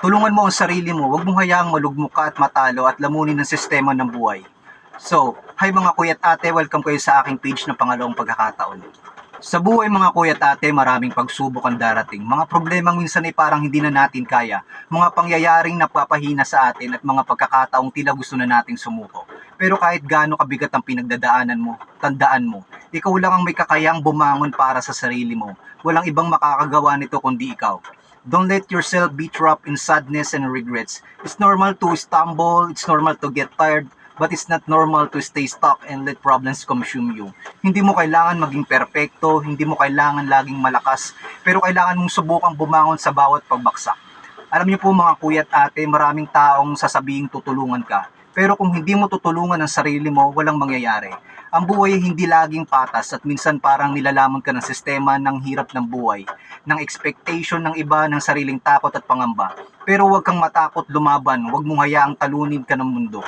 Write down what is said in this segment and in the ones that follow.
Tulungan mo ang sarili mo, huwag mong hayaang malugmok ka at matalo at lamunin ng sistema ng buhay. So, hi mga kuya at ate, welcome kayo sa aking page ng pangalawang pagkakataon. Sa buhay mga kuya at ate, maraming pagsubok ang darating. Mga problemang minsan ay parang hindi na natin kaya. Mga pangyayaring napapahina sa atin at mga pagkakataong tila gusto na nating sumuko. Pero kahit gaano kabigat ang pinagdadaanan mo, tandaan mo, ikaw lang ang may kakayang bumangon para sa sarili mo. Walang ibang makakagawa nito kundi ikaw. Don't let yourself be trapped in sadness and regrets. It's normal to stumble, it's normal to get tired, but it's not normal to stay stuck and let problems consume you. Hindi mo kailangan maging perpekto, hindi mo kailangan laging malakas, pero kailangan mong subukang bumangon sa bawat pagbaksak. Alam niyo po mga kuya at ate, maraming taong sasabing tutulungan ka. Pero kung hindi mo tutulungan ang sarili mo, walang mangyayari. Ang buhay ay hindi laging patas at minsan parang nilalamon ka ng sistema ng hirap ng buhay, ng expectation ng iba, ng sariling takot at pangamba. Pero huwag kang matakot lumaban, huwag mong hayaang talunin ka ng mundo.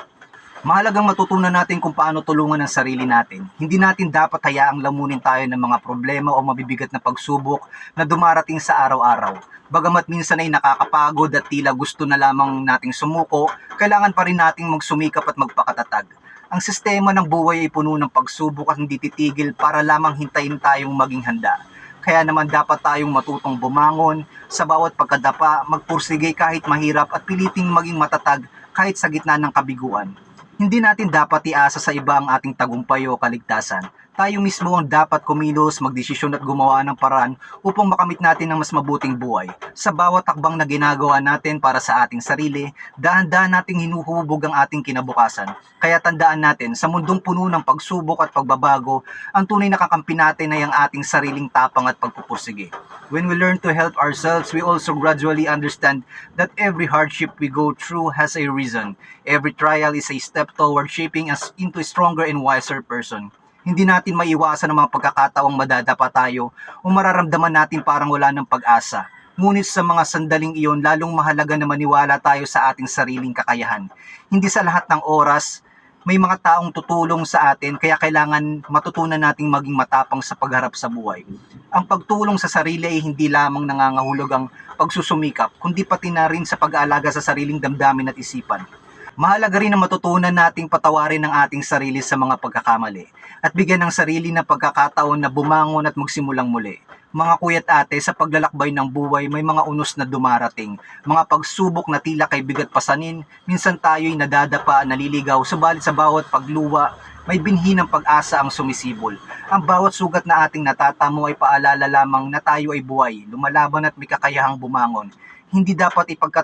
Mahalagang matutunan natin kung paano tulungan ang sarili natin. Hindi natin dapat hayaang lamunin tayo ng mga problema o mabibigat na pagsubok na dumarating sa araw-araw. Bagamat minsan ay nakakapagod at tila gusto na lamang nating sumuko, kailangan pa rin nating magsumikap at magpakatatag. Ang sistema ng buhay ay puno ng pagsubok at hindi titigil para lamang hintayin tayong maging handa. Kaya naman dapat tayong matutong bumangon sa bawat pagkadapa, magpursige kahit mahirap at piliting maging matatag kahit sa gitna ng kabiguan. Hindi natin dapat iasa sa iba ang ating tagumpay o kaligtasan. Tayo mismo ang dapat kumilos, magdesisyon at gumawa ng paraan upang makamit natin ang mas mabuting buhay. Sa bawat takbang na ginagawa natin para sa ating sarili, dahan-dahan nating hinuhubog ang ating kinabukasan. Kaya tandaan natin, sa mundong puno ng pagsubok at pagbabago, ang tunay na kakampi natin ay ang ating sariling tapang at pagpupursige. When we learn to help ourselves, we also gradually understand that every hardship we go through has a reason. Every trial is a step toward shaping us into a stronger and wiser person. Hindi natin maiwasan ang mga pagkakataong madadapa tayo o mararamdaman natin parang wala ng pag-asa. Ngunit sa mga sandaling iyon, lalong mahalaga na maniwala tayo sa ating sariling kakayahan. Hindi sa lahat ng oras, may mga taong tutulong sa atin kaya kailangan matutunan nating maging matapang sa pagharap sa buhay. Ang pagtulong sa sarili ay hindi lamang nangangahulog ang pagsusumikap, kundi pati na rin sa pag-aalaga sa sariling damdamin at isipan. Mahalaga rin na matutunan nating patawarin ang ating sarili sa mga pagkakamali at bigyan ng sarili na pagkakataon na bumangon at magsimulang muli. Mga kuya't ate, sa paglalakbay ng buhay may mga unos na dumarating, mga pagsubok na tila kay bigat pasanin, minsan tayo'y nadadapa, naliligaw, subalit sa bawat pagluwa, may binhi ng pag-asa ang sumisibol. Ang bawat sugat na ating natatamo ay paalala lamang na tayo ay buhay, lumalaban at may kakayahang bumangon. Hindi dapat ipagkat